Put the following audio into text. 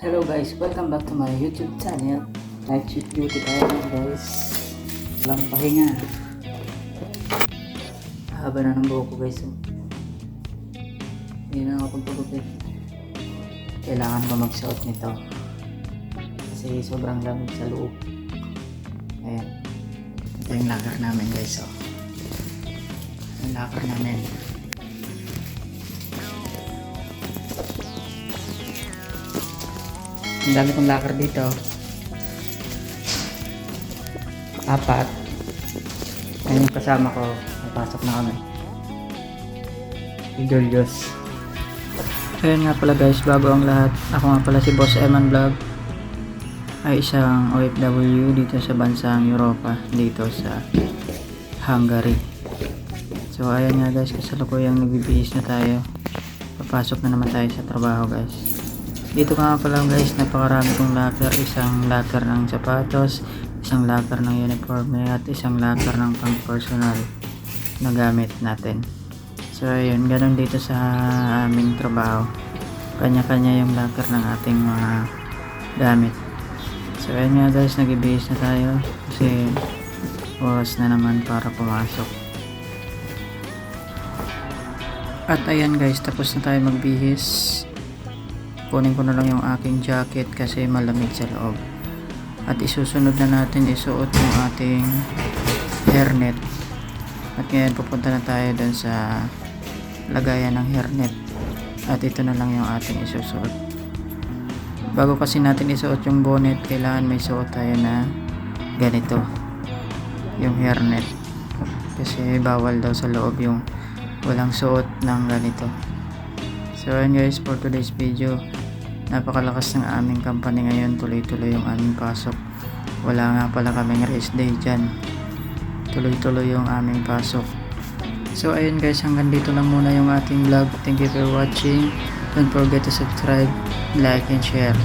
Hello guys, welcome back to my YouTube channel. Night shift duty tayo guys. Walang pahinga. Haba na ng buhok ko guys. oh. Hindi na ako pagpagupit. Kailangan ko magsuot nito. Kasi sobrang lamig sa loob. Ayan. Ito yung locker namin guys. Oh. Yung locker namin. Ang dami kong locker dito. Apat. Ayun yung kasama ko. Napasok na kami. Julius. Ayun nga pala guys, bago ang lahat. Ako nga pala si Boss Eman Vlog. Ay isang OFW dito sa bansang Europa. Dito sa Hungary. So ayan nga guys, kasalukuyang nagbibihis na tayo. Papasok na naman tayo sa trabaho guys. Dito ka nga pala guys, napakarami kong locker. Isang locker ng sapatos, isang locker ng uniforme, at isang locker ng pang personal na gamit natin. So ayun, ganun dito sa aming trabaho. Kanya-kanya yung locker ng ating mga gamit. So ayun nga guys, nag-ibihis na tayo kasi oras na naman para pumasok. At ayan guys, tapos na tayo magbihis kunin ko na lang yung aking jacket kasi malamig sa loob. At isusunod na natin isuot yung ating hairnet. At ngayon pupunta na tayo dun sa lagayan ng hairnet. At ito na lang yung ating isusuot. Bago kasi natin isuot yung bonnet kailangan may suot tayo na ganito. Yung hairnet. Kasi bawal daw sa loob yung walang suot ng ganito. So ayun guys, for today's video, napakalakas ng aming company ngayon, tuloy-tuloy yung aming pasok. Wala nga pala kaming rest day dyan. Tuloy-tuloy yung aming pasok. So ayun guys, hanggang dito lang muna yung ating vlog. Thank you for watching. Don't forget to subscribe, like, and share.